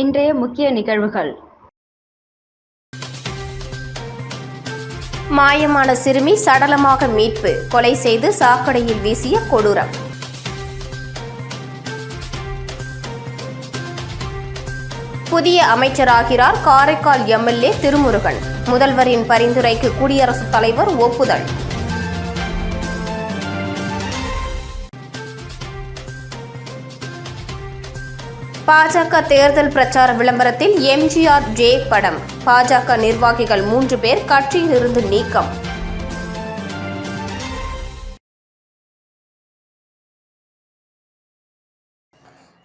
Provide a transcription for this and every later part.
இன்றைய முக்கிய நிகழ்வுகள். மாயமான சிறுமி சடலமாக மீட்பு கொலை செய்து சாக்கடையில் வீசிய கொடூரம். புதிய அமைச்சராகிறார் காரைக்கால் எம்எல்ஏ திருமுருகன். முதல்வரின் பரிந்துரைக்கு குடியரசுத் தலைவர் ஒப்புதல். பாஜக தேர்தல் பிரச்சார விளம்பரத்தில் எம்ஜிஆர் ஜே படம். பாஜக நிர்வாகிகள் மூன்று பேர் கட்சியிலிருந்து நீக்கம்.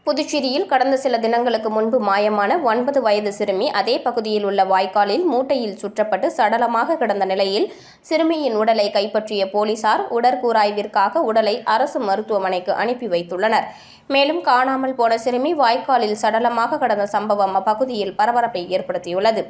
புதுச்சேரியில் கடந்த சில தினங்களுக்கு முன்பு மாயமான ஒன்பது வயது சிறுமி அதே பகுதியில் உள்ள வாய்க்காலில் மூட்டையில் சுற்றப்பட்டு சடலமாக கிடந்த நிலையில் சிறுமியின் உடலை கைப்பற்றிய போலீசார் உடற்கூராய்விற்காக உடலை அரசு மருத்துவமனைக்கு அனுப்பி வைத்துள்ளனர். மேலும் காணாமல் போன சிறுமி வாய்க்காலில் சடலமாக கடந்த சம்பவம் அப்பகுதியில் பரபரப்பை ஏற்படுத்தியுள்ளது.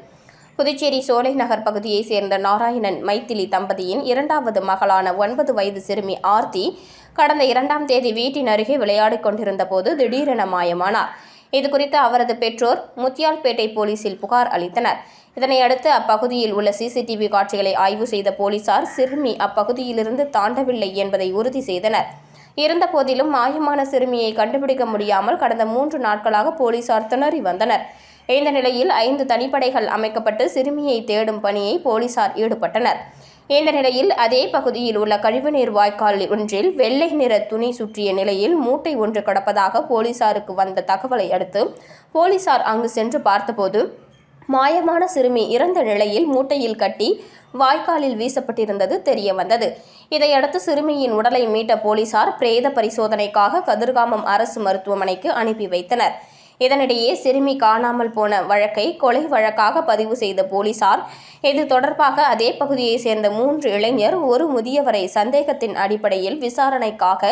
புதுச்சேரி சோலை நகர் பகுதியைச் சேர்ந்த நாராயணன் மைத்திலி தம்பதியின் இரண்டாவது மகளான ஒன்பது வயது சிறுமி ஆர்த்தி கடந்த இரண்டாம் தேதி வீட்டின் அருகே விளையாடிக் கொண்டிருந்த போது திடீரென மாயமானார். இதுகுறித்து அவரது பெற்றோர் முத்தியால்பேட்டை போலீசில் புகார் அளித்தனர். இதனையடுத்து அப்பகுதியில் உள்ள சிசிடிவி காட்சிகளை ஆய்வு செய்த போலீசார் சிறுமி அப்பகுதியிலிருந்து தாண்டவில்லை என்பதை உறுதி செய்தனர். இருந்தபோதிலும் மாயமான சிறுமியை கண்டுபிடிக்க முடியாமல் கடந்த மூன்று நாட்களாக போலீசார் திணறி வந்தனர். இந்த நிலையில் ஐந்து தனிப்படைகள் அமைக்கப்பட்டு சிறுமியை தேடும் பணியை போலீசார் ஈடுபட்டனர். இந்த நிலையில் அதே பகுதியில் உள்ள கழிவுநீர் வாய்க்கால் ஒன்றில் வெள்ளை நிற துணி சுற்றிய நிலையில் மூட்டை ஒன்று கடப்பதாக போலீசாருக்கு வந்த தகவலை அடுத்து போலீசார் அங்கு சென்று பார்த்தபோது மாயமான சிறுமி இறந்த நிலையில் மூட்டையில் கட்டி வாய்க்காலில் வீசப்பட்டிருந்தது தெரிய வந்தது இதையடுத்து சிறுமியின் உடலை மீட்ட போலீசார் பிரேத பரிசோதனைக்காக கதிர்காமம் அரசு மருத்துவமனைக்கு அனுப்பி வைத்தனர். இதனிடையே சிறுமி காணாமல் போன வழக்கை கொலை வழக்காக பதிவு செய்த போலீசார் இது தொடர்பாக அதே பகுதியைச் சேர்ந்த மூன்று இளைஞர் ஒரு முதியவரை சந்தேகத்தின் அடிப்படையில் விசாரணைக்காக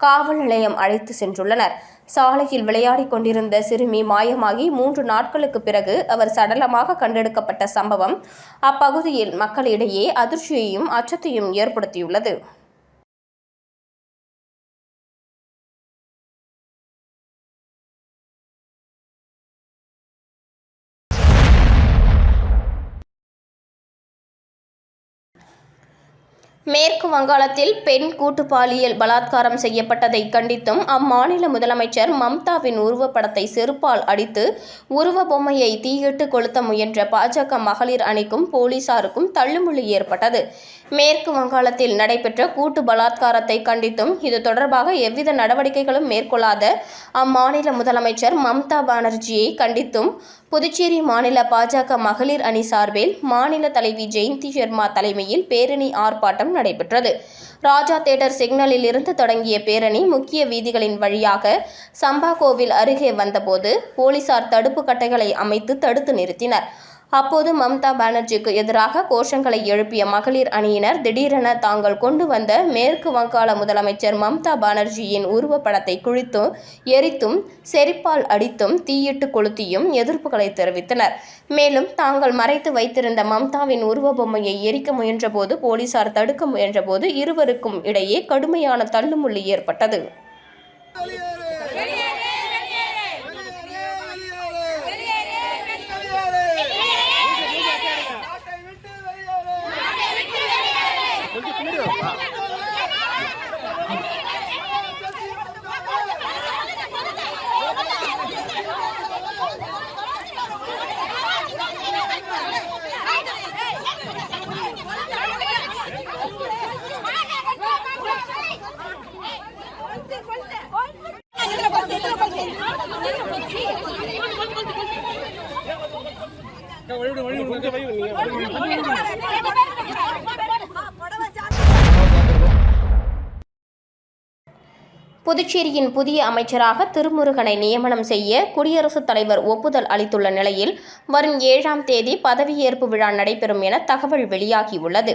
காவல் நிலையம் அழைத்து சென்றுள்ளனர். சாலையில் விளையாடிக் கொண்டிருந்த சிறுமி மாயமாகி மூன்று நாட்களுக்கு பிறகு அவர் சடலமாக கண்டெடுக்கப்பட்ட சம்பவம் அப்பகுதியில் மக்களிடையே அதிர்ச்சியையும் அச்சத்தையும் ஏற்படுத்தியுள்ளது. மேற்கு வங்காளத்தில் பெண் கூட்டு பாலியல் பலாத்காரம் செய்யப்பட்டதை கண்டித்தும் அம்மாநில முதலமைச்சர் மம்தாவின் உருவப்படத்தை செருப்பால் அடித்து உருவ பொம்மையை தீயிட்டு கொளுத்த முயன்ற பாஜக மகளிர் அணிக்கும் போலீசாருக்கும் தள்ளுமுள்ளி ஏற்பட்டது. மேற்கு வங்காளத்தில் நடைபெற்ற கூட்டு பலாத்காரத்தை கண்டித்தும் இது தொடர்பாக எவ்வித நடவடிக்கைகளும் மேற்கொள்ளாத அம்மாநில முதலமைச்சர் மம்தா பானர்ஜியை கண்டித்தும் புதுச்சேரி மாநில பாஜக மகளிர் அணி சார்பில் மாநில தலைவி ஜெயந்தி சர்மா தலைமையில் பேரணி ஆர்ப்பாட்டம் நடைபெற்றது. ராஜா தேட்டர் சிக்னலில் இருந்து தொடங்கிய பேரணி முக்கிய வீதிகளின் வழியாக சம்பா கோவில் அருகே வந்தபோது போலீசார் தடுப்பு கட்டைகளை அமைத்து தடுத்து நிறுத்தினர். அப்போது மம்தா பானர்ஜிக்கு எதிராக கோஷங்களை எழுப்பிய மகளிர் அணியினர் திடீரென தாங்கள் கொண்டு வந்த மேற்கு வங்காள முதலமைச்சர் மம்தா பானர்ஜியின் உருவப்படத்தை குழித்தும் எரித்தும் செரிப்பால் அடித்தும் தீயிட்டு கொளுத்தியும் எதிர்ப்புகளை தெரிவித்தனர். மேலும் தாங்கள் மறைத்து வைத்திருந்த மம்தாவின் உருவ பொம்மையை எரிக்க முயன்றபோது போலீசார் தடுக்க முயன்றபோது இருவருக்கும் இடையே கடுமையான தள்ளுமுள்ளி ஏற்பட்டது. வழி விடு வழி விடு கொஞ்சம் வழி விடு புதுச்சேரியின் புதிய அமைச்சராக திருமுருகனை நியமனம் செய்ய குடியரசுத் தலைவர் ஒப்புதல் அளித்துள்ள நிலையில் வரும் ஏழாம் தேதி பதவியேற்பு விழா நடைபெறும் என தகவல் வெளியாகியுள்ளது.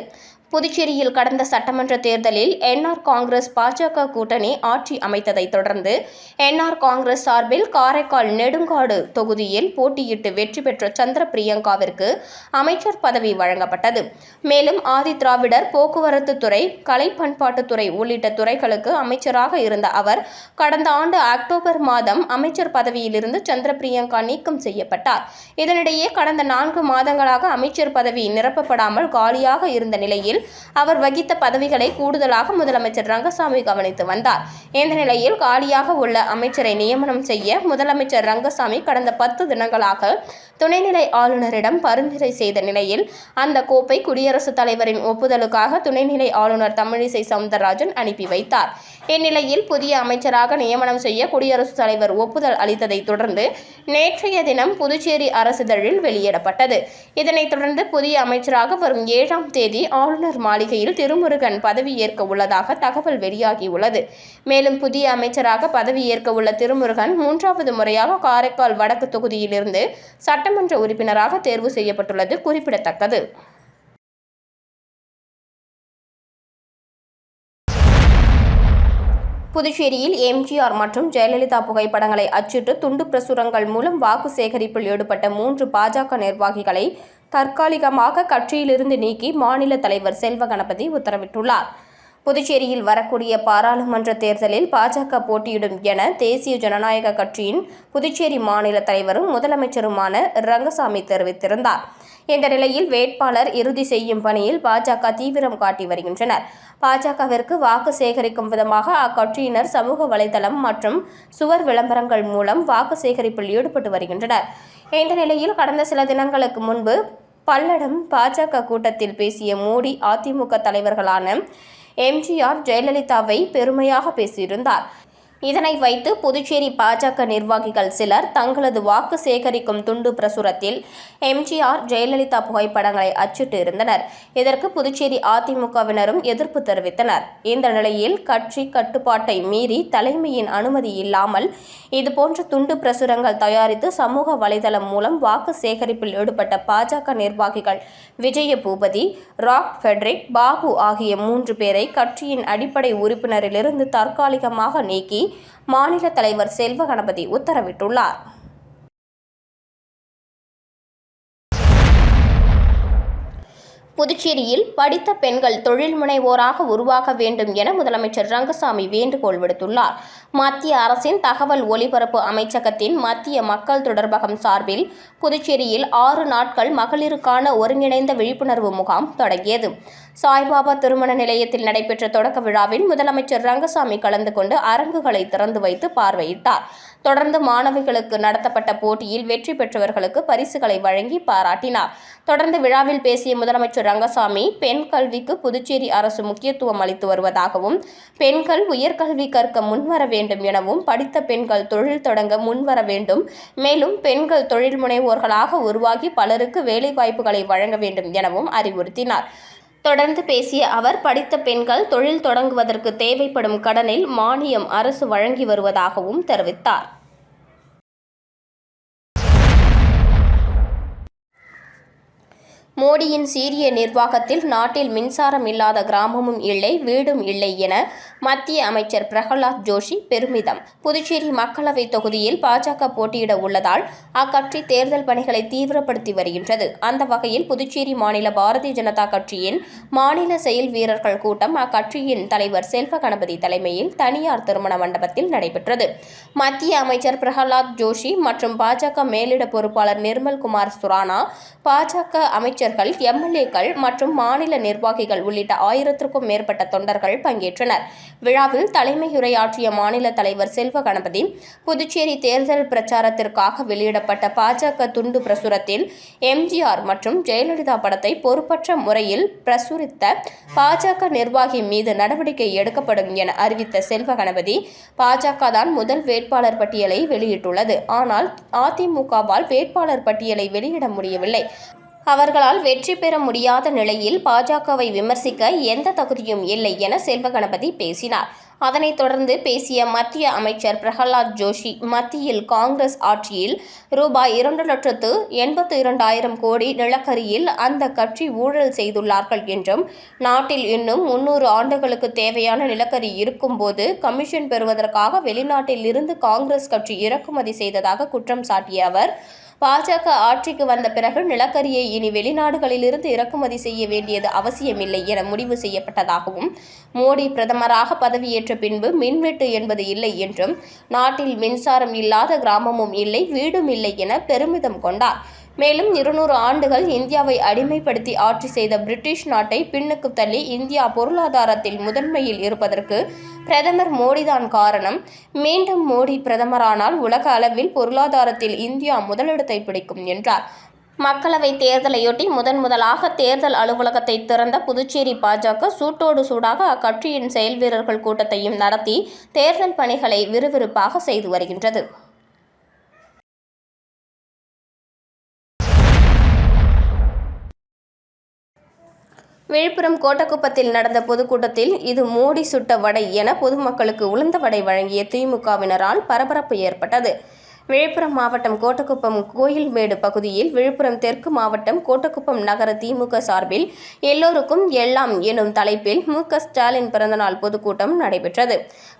புதுச்சேரியில் கடந்த சட்டமன்ற தேர்தலில் என்ஆர் காங்கிரஸ் பாஜக கூட்டணி ஆட்சி அமைத்ததைத் தொடர்ந்து என்ஆர் காங்கிரஸ் சார்பில் காரைக்கால் நெடுங்காடு தொகுதியில் போட்டியிட்டு வெற்றி பெற்ற சந்திர பிரியங்காவிற்கு அமைச்சர் பதவி வழங்கப்பட்டது. மேலும் ஆதி திராவிடர் போக்குவரத்து துறை கலை பண்பாட்டுத்துறை உள்ளிட்ட துறைகளுக்கு அமைச்சராக இருந்த அவர் கடந்த ஆண்டு அக்டோபர் மாதம் அமைச்சர் பதவியிலிருந்து சந்திர பிரியங்கா நீக்கம் செய்யப்பட்டார். இதனிடையே கடந்த நான்கு மாதங்களாக அமைச்சர் பதவி நிரப்பப்படாமல் காலியாக இருந்த நிலையில் அவர் வகித்த பதவிகளை கூடுதலாக முதலமைச்சர் ரங்கசாமி கவனித்து வந்தார். இந்த நிலையில் காலியாக உள்ள அமைச்சரை நியமனம் செய்ய முதலமைச்சர் ரங்கசாமி கடந்த பத்து தினங்களாக துணைநிலை ஆளுநரிடம் பரிந்துரை செய்த நிலையில் அந்த கோப்பை குடியரசுத் தலைவரின் ஒப்புதலுக்காக துணைநிலை ஆளுநர் தமிழிசை சவுந்தரராஜன் அனுப்பி வைத்தார். இந்நிலையில் புதிய அமைச்சராக நியமனம் செய்ய குடியரசுத் தலைவர் ஒப்புதல் அளித்ததைத் தொடர்ந்து நேற்றைய தினம் புதுச்சேரி அரசிதழில் வெளியிடப்பட்டது. இதனைத் தொடர்ந்து புதிய அமைச்சராக வரும் ஏழாம் தேதி ஆளுநர் மாளிகையில் திருமுருகன் பதவியேற்க உள்ளதாக தகவல் வெளியாகியுள்ளது. மேலும் புதிய அமைச்சராக பதவியேற்க உள்ள திருமுருகன் மூன்றாவது முறையாக காரைக்கால் வடக்கு தொகுதியிலிருந்து சட்டமன்ற உறுப்பினராக தேர்வு செய்யப்பட்டுள்ளது குறிப்பிடத்தக்கது. புதுச்சேரியில் எம்ஜிஆர் மற்றும் ஜெயலலிதா புகைப்படங்களை அச்சிட்டு துண்டு பிரசுரங்கள் மூலம் வாக்கு சேகரிப்பில் ஈடுபட்ட மூன்று பாஜக நிர்வாகிகளை தற்காலிகமாக கட்சியிலிருந்து நீக்கி மாநில தலைவர் செல்வ கணபதி உத்தரவிட்டுள்ளார். புதுச்சேரியில் வரக்கூடிய பாராளுமன்ற தேர்தலில் பாஜக போட்டியிடும் என தேசிய ஜனநாயக கட்சியின் புதுச்சேரி மாநில தலைவரும் முதலமைச்சருமான ரங்கசாமி தெரிவித்திருந்தார். இந்த நிலையில் வேட்பாளர் இறுதி செய்யும் பணியில் பாஜக தீவிரம் காட்டி வருகின்றனர். பாஜகவிற்கு வாக்கு சேகரிக்கும் விதமாக அக்கட்சியினர் சமூக வலைதளம் மற்றும் சுவர் விளம்பரங்கள் மூலம் வாக்கு சேகரிப்பில் ஈடுபட்டு வருகின்றனர். இந்த நிலையில் கடந்த சில தினங்களுக்கு முன்பு பல்லடம் பாஜக கூட்டத்தில் பேசிய மோடி அதிமுக தலைவர்களான எம்ஜிஆர் ஜெயலலிதாவை பெருமையாக பேசியிருந்தார். இதனை வைத்து புதுச்சேரி பாஜக நிர்வாகிகள் சிலர் தங்களது வாக்கு சேகரிக்கும் துண்டு பிரசுரத்தில் எம்ஜிஆர் ஜெயலலிதா புகைப்படங்களை அச்சிட்டு இருந்தனர். இதற்கு புதுச்சேரி அதிமுகவினரும் எதிர்ப்பு தெரிவித்தனர். இந்த நிலையில் கட்சி கட்டுப்பாட்டை மீறி தலைமையின் அனுமதி இல்லாமல் இதுபோன்ற துண்டு பிரசுரங்கள் தயாரித்து சமூக வலைதளம் மூலம் வாக்கு சேகரிப்பில் ஈடுபட்ட பாஜக நிர்வாகிகள் விஜய பூபதி ராக் ஃபெட்ரிக் பாபு ஆகிய மூன்று பேரை கட்சியின் அடிப்படை உறுப்பினரிலிருந்து தற்காலிகமாக நீக்கி மாநில தலைவர் செல்வ கணபதி உத்தரவிட்டுள்ளார். புதுச்சேரியில் படித்த பெண்கள் தொழில் முனைவோராக உருவாக வேண்டும் என முதலமைச்சர் ரங்கசாமி வேண்டுகோள் விடுத்துள்ளார். மத்திய அரசின் தகவல் ஒலிபரப்பு அமைச்சகத்தின் மத்திய மக்கள் தொடர்பகம் சார்பில் புதுச்சேரியில் ஆறு நாட்கள் மகளிருக்கான ஒருங்கிணைந்த விழிப்புணர்வு முகாம் தொடங்கியது. சாய்பாபா திருமண நிலையத்தில் நடைபெற்ற தொடக்க விழாவில் முதலமைச்சர் ரங்கசாமி கலந்து கொண்டு அரங்குகளை திறந்து வைத்து பார்வையிட்டார். தொடர்ந்து மாணவிகளுக்கு நடத்தப்பட்ட போட்டியில் வெற்றி பெற்றவர்களுக்கு பரிசுகளை வழங்கி பாராட்டினார். தொடர்ந்து விழாவில் பேசிய முதலமைச்சர் ரங்கசாமி பெண் கல்விக்கு புதுச்சேரி அரசு முக்கியத்துவம் அளித்து வருவதாகவும் பெண்கள் உயர்கல்வி கற்க முன்வர வேண்டும் எனவும் படித்த பெண்கள் தொழில் தொடங்க முன்வர வேண்டும். மேலும் பெண்கள் தொழில் முனைவோர்களாக உருவாகி பலருக்கு வேலைவாய்ப்புகளை வழங்க வேண்டும் எனவும் அறிவுறுத்தினார். தொடர்ந்து பேசிய அவர் படித்த பெண்கள் தொழில் தொடங்குவதற்கு தேவைப்படும் கடனில் மானியம் அரசு வழங்கி வருவதாகவும் தெரிவித்தார். மோடியின் சீரிய நிர்வாகத்தில் நாட்டில் மின்சாரம் இல்லாத கிராமமும் இல்லை வீடும் இல்லை என மத்திய அமைச்சர் பிரகலாத் ஜோஷி பெருமிதம். புதுச்சேரி மக்களவை தொகுதியில் பாஜக போட்டியிட உள்ளதால் அக்கட்சி தேர்தல் பணிகளை தீவிரப்படுத்தி வருகின்றது. அந்த வகையில் புதுச்சேரி மாநில பாரதிய ஜனதா கட்சியின் மாநில செயல் வீரர்கள் கூட்டம் அக்கட்சியின் தலைவர் செல்வ கணபதி தலைமையில் தனியார் திருமண மண்டபத்தில் நடைபெற்றது. மத்திய அமைச்சர் பிரகலாத் ஜோஷி மற்றும் பாஜக மேலிட பொறுப்பாளர் நிர்மல்குமார் சுரானா பாஜக அமைச்சர்கள் எம்எல்ஏக்கள் மற்றும் மாநில நிர்வாகிகள் உள்ளிட்ட ஆயிரத்திற்கும் மேற்பட்ட தொண்டர்கள் பங்கேற்றனர். விழாவில் தலைமையுரையாற்றிய மாநில தலைவர் செல்வ கணபதி புதுச்சேரி தேர்தல் பிரச்சாரத்திற்காக வெளியிடப்பட்ட பாஜக துண்டு பிரசுரத்தில் எம்ஜிஆர் மற்றும் ஜெயலலிதா படத்தை பொறுப்பற்ற முறையில் பிரசுரித்த பாஜக நிர்வாகி மீது நடவடிக்கை எடுக்கப்படும் என அறிவித்த செல்வ கணபதி பாஜக தான் முதல் வேட்பாளர் பட்டியலை வெளியிட்டுள்ளது. ஆனால் அதிமுகவால் வேட்பாளர் பட்டியலை வெளியிட முடியவில்லை. அவர்களால் வெற்றி பெற முடியாத நிலையில் பாஜகவை விமர்சிக்க எந்த தகுதியும் இல்லை என செல்வ கணபதி பேசினார். அதனைத் தொடர்ந்து பேசிய மத்திய அமைச்சர் பிரகலாத் ஜோஷி மத்தியில் காங்கிரஸ் ஆட்சியில் ரூபாய் இரண்டு லட்சத்து எண்பத்து இரண்டாயிரம் கோடி நிலக்கரியில் அந்த கட்சி ஊழல் செய்துள்ளார்கள் என்றும் நாட்டில் இன்னும் முன்னூறு ஆண்டுகளுக்கு தேவையான நிலக்கரி இருக்கும்போது கமிஷன் பெறுவதற்காக வெளிநாட்டில் இருந்து காங்கிரஸ் கட்சி இறக்குமதி செய்ததாக குற்றம் சாட்டிய அவர் பாஜக ஆட்சிக்கு வந்த பிறகு நிலக்கரியை இனி வெளிநாடுகளிலிருந்து இறக்குமதி செய்ய வேண்டியது அவசியமில்லை என முடிவு செய்யப்பட்டதாகவும் மோடி பிரதமராக பதவியேற்ற பின்பு மின்வெட்டு என்பது இல்லை என்றும் நாட்டில் மின்சாரம் இல்லாத கிராமமும் இல்லை வீடும் இல்லை என பெருமிதம் கொண்டார். மேலும் இருநூறு ஆண்டுகள் இந்தியாவை அடிமைப்படுத்தி ஆட்சி செய்த பிரிட்டிஷ் நாட்டை பின்னுக்கு தள்ளி இந்தியா பொருளாதாரத்தில் முதன்மையில் இருப்பதற்கு பிரதமர் மோடிதான் காரணம். மீண்டும் மோடி பிரதமரானால் உலக அளவில் பொருளாதாரத்தில் இந்தியா முதலிடத்தை பிடிக்கும் என்றார். மக்களவை தேர்தலையொட்டி முதன் முதலாக தேர்தல் அலுவலகத்தை திறந்த புதுச்சேரி பாஜக சூட்டோடு சூடாக அக்கட்சியின் செயல் வீரர்கள் கூட்டத்தையும் நடத்தி தேர்தல் பணிகளை விறுவிறுப்பாக செய்து வருகின்றது. விழுப்புரம் கோட்டக்குப்பத்தில் நடந்த பொதுக்கூட்டத்தில் இது மோடி சுட்ட வடை என பொதுமக்களுக்கு உளுந்த வடை வழங்கிய திமுகவினரால் பரபரப்பு ஏற்பட்டது. விழுப்புரம் மாவட்டம் கோட்டக்குப்பம் கோயில்மேடு பகுதியில் விழுப்புரம் தெற்கு மாவட்டம் கோட்டக்குப்பம் நகர திமுக சார்பில் எல்லோருக்கும் எல்லாம் எனும் தலைப்பில் மு க ஸ்டாலின் பிறந்தநாள் பொதுக்கூட்டம் நடைபெற்றது.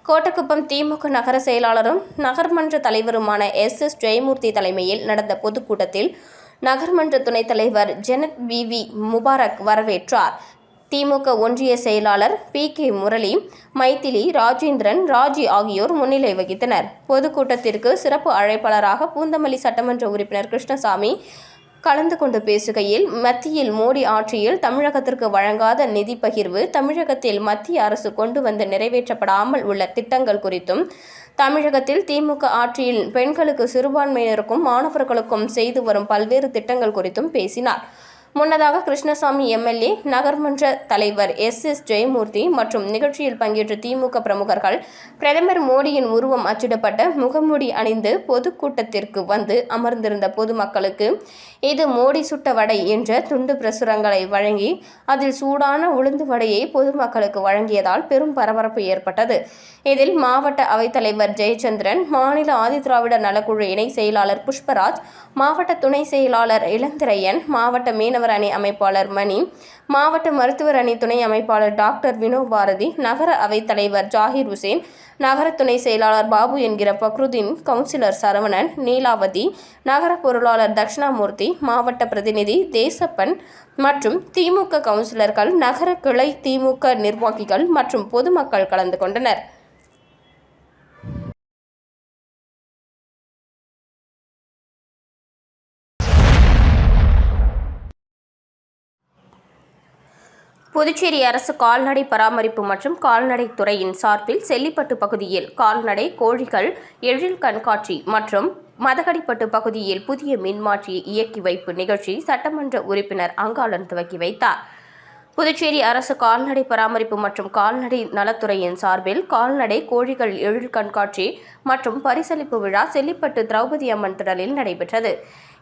கோட்டக்குப்பம் திமுக நகர செயலாளரும் நகர்மன்ற தலைவருமான எஸ் எஸ் ஜெயமூர்த்தி தலைமையில் நடந்த பொதுக்கூட்டத்தில் நகர்மன்ற துணைத் தலைவர் ஜெனத் விவி முபாரக் வரவேற்றார். திமுக ஒன்றிய செயலாளர் பி. கே. முரளி மைத்திலி ராஜேந்திரன் ராஜி ஆகியோர் முன்னிலை வகித்தனர். பொதுக்கூட்டத்திற்கு சிறப்பு அழைப்பாளராக பூந்தமல்லி சட்டமன்ற உறுப்பினர் கிருஷ்ணசாமி கலந்து கொண்டு பேசுகையில் மத்தியில் மோடி ஆட்சியில் தமிழகத்திற்கு வழங்காத நிதி பகிர்வு தமிழகத்தில் மத்திய அரசு கொண்டு வந்து நிறைவேற்றப்படாமல் உள்ள திட்டங்கள் குறித்தும் தமிழகத்தில் திமுக ஆட்சியில் பெண்களுக்கு சிறுபான்மையினருக்கும் மாணவர்களுக்கும் செய்து வரும் பல்வேறு திட்டங்கள் குறித்தும் பேசினார். முன்னதாக கிருஷ்ணசாமி எம்எல்ஏ நகர்மன்ற தலைவர் எஸ் எஸ் ஜெயமூர்த்தி மற்றும் நிகழ்ச்சியில் பங்கேற்ற திமுக பிரமுகர்கள் பிரதமர் மோடியின் உருவம் அச்சிடப்பட்ட முகமூடி அணிந்து பொதுக்கூட்டத்திற்கு வந்து அமர்ந்திருந்த பொதுமக்களுக்கு இது மோடி சுட்ட வடை என்ற துண்டு பிரசுரங்களை வழங்கி அதில் சூடான உளுந்து வடையை பொதுமக்களுக்கு வழங்கியதால் பெரும் பரபரப்பு ஏற்பட்டது. இதில் மாவட்ட அவைத்தலைவர் ஜெயச்சந்திரன் மாநில ஆதிதிராவிட நலக்குழு இணை செயலாளர் புஷ்பராஜ் மாவட்ட துணை செயலாளர் இளந்திரையன் மாவட்ட மாணவர் அணி அமைப்பாளர் மணி மாவட்ட மருத்துவர் அணி துணை அமைப்பாளர் டாக்டர் வினோ பாரதி நகர அவைத் தலைவர் ஜாகிர் ஹுசேன் நகர துணை செயலாளர் பாபு என்கிற பக்ருதீன் கவுன்சிலர் சரவணன் நீலாவதி நகர பொருளாளர் தட்சிணாமூர்த்தி மாவட்ட பிரதிநிதி தேசப்பன் மற்றும் திமுக கவுன்சிலர்கள் நகர கிளை திமுக நிர்வாகிகள் மற்றும் பொதுமக்கள் கலந்து கொண்டனர். புதுச்சேரி அரசு கால்நடை பராமரிப்பு மற்றும் கால்நடை துறையின் சார்பில் செல்லிப்பட்டு பகுதியில் கால்நடை கோழிகள் எழில் கண்காட்சி மற்றும் மதகடிப்பட்டு பகுதியில் புதிய மின்மாற்றி இயக்கி வைப்பு நிகழ்ச்சி சட்டமன்ற உறுப்பினர் அங்காளன் துவக்கி வைத்தார். புதுச்சேரி அரசு கால்நடை பராமரிப்பு மற்றும் கால்நடை நலத்துறையின் சார்பில் கால்நடை கோழிகள் எழில் கண்காட்சி மற்றும் பரிசளிப்பு விழா செல்லிப்பட்டு திரௌபதி அம்மன் திடலில் நடைபெற்றது.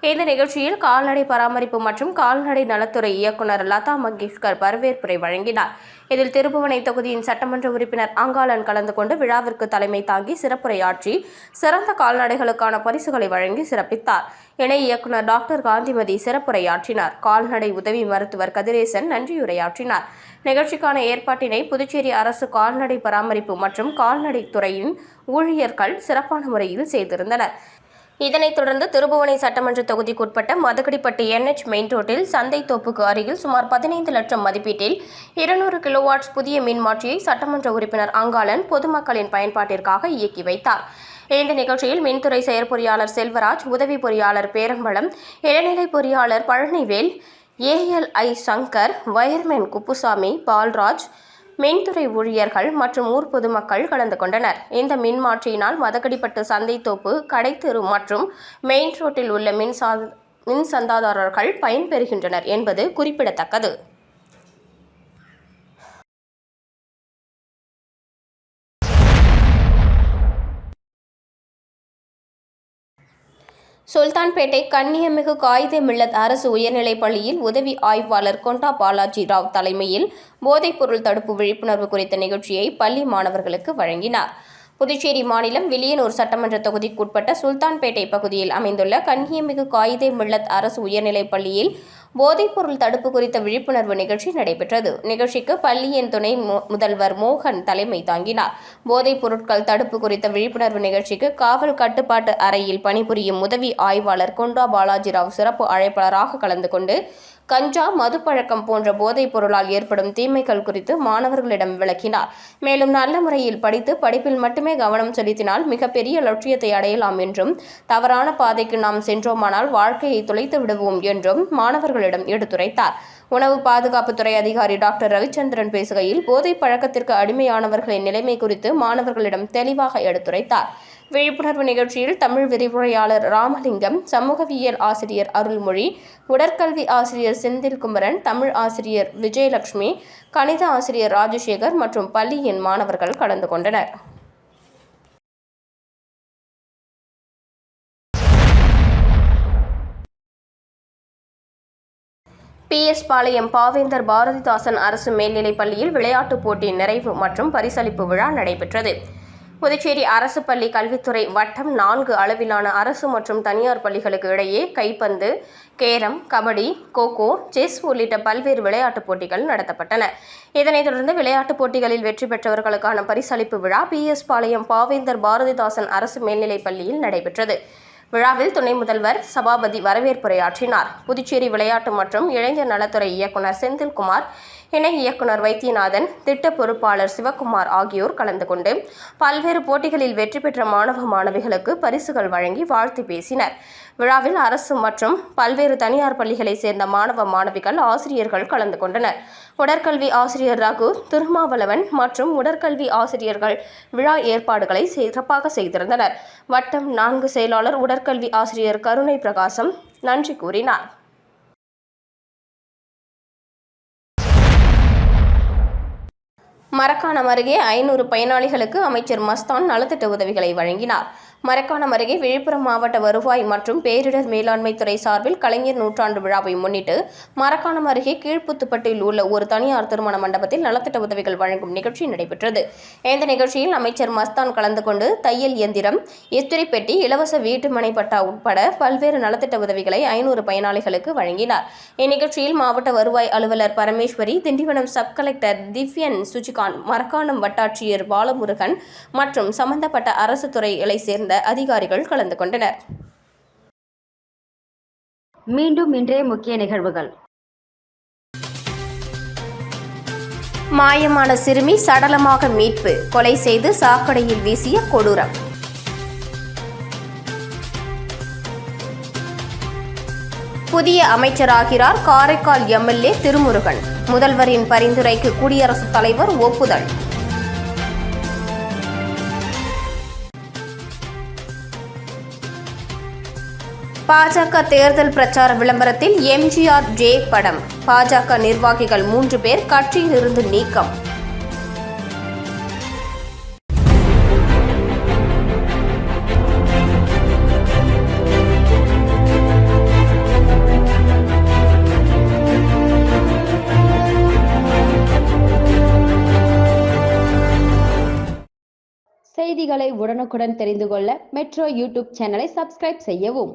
இந்த நிகழ்ச்சியில் கால்நடை பராமரிப்பு மற்றும் கால்நடை நலத்துறை இயக்குனர் லதா மங்கேஷ்கர் வரவேற்புரை வழங்கினார். இதில் திருப்புவனை தொகுதியின் சட்டமன்ற உறுப்பினர் அங்காளன் கலந்து கொண்டு விழாவிற்கு தலைமை தாங்கி சிறப்புரையாற்றி சிறந்த கால்நடைகளுக்கான பரிசுகளை வழங்கி சிறப்பித்தார். இணை இயக்குனர் டாக்டர் காந்திமதி சிறப்புரையாற்றினார். கால்நடை உதவி மருத்துவர் கதிரேசன் நன்றியுரையாற்றினார். நிகழ்ச்சிக்கான ஏற்பாட்டினை புதுச்சேரி அரசு கால்நடை பராமரிப்பு மற்றும் கால்நடை துறையின் ஊழியர்கள் சிறப்பான முறையில் செய்திருந்தனர். இதனைத் தொடர்ந்து திருபுவனை சட்டமன்ற தொகுதிக்குட்பட்ட மதகடிப்பட்டு என்எச் மெயின் ரோட்டில் சந்தை தோப்புக்கு அருகில் சுமார் பதினைந்து லட்சம் மதிப்பீட்டில் இருநூறு கிலோவாட்ஸ் புதிய மின்மாற்றியை சட்டமன்ற உறுப்பினர் அங்காளன் பொதுமக்களின் பயன்பாட்டிற்காக இயக்கி வைத்தார். இந்த நிகழ்ச்சியில் மின்துறை செயற்பொறியாளர் செல்வராஜ் உதவி பொறியாளர் பேரம்பலம் இளநிலை பொறியாளர் பழனிவேல் ஏஎல்ஐ சங்கர் வயர்மேன் குப்புசாமி பால்ராஜ் மின்துறை ஊழியர்கள் மற்றும் ஊர் பொதுமக்கள் கலந்து கொண்டனர். இந்த மின்மாற்றியினால் மதகடிப்பட்டு சந்தைத்தோப்பு கடைத்தெரு மற்றும் மெயின் ரோட்டில் உள்ள மின்சா மின் சந்தாதாரர்கள் பயன்பெறுகின்றனர் என்பது குறிப்பிடத்தக்கது. சுல்தான்பேட்டை கன்னியமிகு காயிதே மில்லத் அரசு உயர்நிலைப் பள்ளியில் உதவி ஆய்வாளர் கொண்டா பாலாஜி ராவ் தலைமையில் போதைப்பொருள் தடுப்பு விழிப்புணர்வு குறித்த நிகழ்ச்சியை பள்ளி மாணவர்களுக்கு வழங்கினார். புதுச்சேரி மாநிலம் வில்லியனூர் சட்டமன்ற தொகுதிக்குட்பட்ட சுல்தான்பேட்டை பகுதியில் அமைந்துள்ள கன்னியமிகு காயிதே மில்லத் அரசு உயர்நிலைப் பள்ளியில் போதைப்பொருள் தடுப்பு குறித்த விழிப்புணர்வு நிகழ்ச்சி நடைபெற்றது. நிகழ்ச்சிக்கு பள்ளியின் துணை முதல்வர் மோகன் தலைமை தாங்கினார். போதைப் பொருட்கள் தடுப்பு குறித்த விழிப்புணர்வு நிகழ்ச்சிக்கு காவல் கட்டுப்பாட்டு அறையில் பணிபுரியும் உதவி ஆய்வாளர் கொண்டா பாலாஜிராவ் சிறப்பு அழைப்பாளராக கலந்து கொண்டு கஞ்சா மதுப்பழக்கம் போன்ற போதைப் பொருளால் ஏற்படும் தீமைகள் குறித்து மாணவர்களிடம் விளக்கினார். மேலும் நல்ல முறையில் படித்து படிப்பில் மட்டுமே கவனம் செலுத்தினால் மிகப்பெரிய லட்சியத்தை அடையலாம் என்றும் தவறான பாதைக்கு நாம் சென்றோமானால் வாழ்க்கையை துளைத்து விடுவோம் என்றும் மாணவர்களிடம் எடுத்துரைத்தார். உணவு பாதுகாப்புத்துறை அதிகாரி டாக்டர் ரவிச்சந்திரன் பேசுகையில் போதைப் பழக்கத்திற்கு அடிமையானவர்களின் நிலைமை குறித்து மாணவர்களிடம் தெளிவாக எடுத்துரைத்தார். விழிப்புணர்வு நிகழ்ச்சியில் தமிழ் விரிவுரையாளர் ராமலிங்கம் சமூகவியல் ஆசிரியர் அருள்மொழி உடற்கல்வி ஆசிரியர் செந்தில் குமரன் தமிழ் ஆசிரியர் விஜயலட்சுமி கணித ஆசிரியர் ராஜசேகர் மற்றும் பள்ளியின் மாணவர்கள் கலந்து கொண்டனர். பிஎஸ் பாளையம் பாவேந்தர் பாரதிதாசன் அரசு மேல்நிலைப் பள்ளியில் விளையாட்டுப் போட்டி நிறைவு மற்றும் பரிசளிப்பு விழா நடைபெற்றது. புதுச்சேரி அரசு பள்ளி கல்வித்துறை வட்டம் நான்கு அளவிலான அரசு மற்றும் தனியார் பள்ளிகளுக்கு இடையே கைப்பந்து கேரம் கபடி கோகோ செஸ் உள்ளிட்ட பல்வேறு விளையாட்டுப் போட்டிகள் நடத்தப்பட்டன. இதனைத் தொடர்ந்து விளையாட்டுப் போட்டிகளில் வெற்றி பெற்றவர்களுக்கான பரிசளிப்பு விழா பிஎஸ் பாளையம் பாவேந்தர் பாரதிதாசன் அரசு மேல்நிலைப் பள்ளியில் நடைபெற்றது. விழாவில் துணை முதல்வர் சபாபதி வரவேற்புரையாற்றினார். புதுச்சேரி விளையாட்டு மற்றும் இளைஞர் நலத்துறை இயக்குனர் செந்தில்குமார் இணை இயக்குனர் வைத்தியநாதன் திட்ட பொறுப்பாளர் சிவக்குமார் ஆகியோர் கலந்து கொண்டு பல்வேறு போட்டிகளில் வெற்றி பெற்ற மாணவ மாணவிகளுக்கு பரிசுகள் வழங்கி வாழ்த்து பேசினர். விழாவில் அரசு மற்றும் பல்வேறு தனியார் பள்ளிகளைச் சேர்ந்த மாணவ மாணவிகள் ஆசிரியர்கள் கலந்து கொண்டனர். உடற்கல்வி ஆசிரியர் ரகு திருமாவளவன் மற்றும் உடற்கல்வி ஆசிரியர்கள் விழா ஏற்பாடுகளை சிறப்பாக செய்திருந்தனர். வட்டம் நான்கு செயலாளர் உடற்கல்வி ஆசிரியர் கருணை பிரகாசம் நன்றி கூறினார். மரக்காணம் அருகே ஐநூறு பயனாளிகளுக்கு அமைச்சர் மஸ்தான் நலத்திட்ட உதவிகளை வழங்கினார். மரக்காணம் அருகே விழுப்புரம் மாவட்ட வருவாய் மற்றும் பேரிடர் மேலாண்மை துறை சார்பில் கலைஞர் நூற்றாண்டு விழாவை முன்னிட்டு மரக்காணம் அருகே கீழ்ப்புத்துப்பட்டில் உள்ள ஒரு தனியார் திருமண மண்டபத்தில் நலத்திட்ட உதவிகள் வழங்கும் நிகழ்ச்சி நடைபெற்றது. இந்த நிகழ்ச்சியில் அமைச்சர் மஸ்தான் கலந்து கொண்டு தையல் இயந்திரம் இஸ்திரி பெட்டி இலவச வீட்டு மனை பட்டா உட்பட பல்வேறு நலத்திட்ட உதவிகளை ஐநூறு பயனாளிகளுக்கு வழங்கினார். இந்நிகழ்ச்சியில் மாவட்ட வருவாய் அலுவலர் பரமேஸ்வரி திண்டிவனம் சப் கலெக்டர் திவ்யன் சுஜிகான் மரக்காணம் வட்டாட்சியர் பாலமுருகன் மற்றும் சம்பந்தப்பட்ட அரசு துறைகளை சேர்ந்த அதிகாரிகள் கலந்து கொண்டனர். மீண்டும் இன்றைய முக்கிய நிகழ்வுகள். மாயமான சிறுமி சடலமாக மீட்பு கொலை செய்து சாக்கடையில் வீசிய கொடூரம். புதிய அமைச்சராகிறார் காரைக்கால் எம்எல்ஏ திருமுருகன். முதல்வரின் பரிந்துரைக்கு குடியரசுத் தலைவர் ஒப்புதல். பாஜக தேர்தல் பிரச்சார விளம்பரத்தில் எம்ஜிஆர் ஜே படம். பாஜக நிர்வாகிகள் மூன்று பேர் கட்சியிலிருந்து நீக்கம். செய்திகளை உடனுக்குடன் தெரிந்து கொள்ள மெட்ரோ யூடியூப் சேனலை சப்ஸ்கிரைப் செய்யவும்.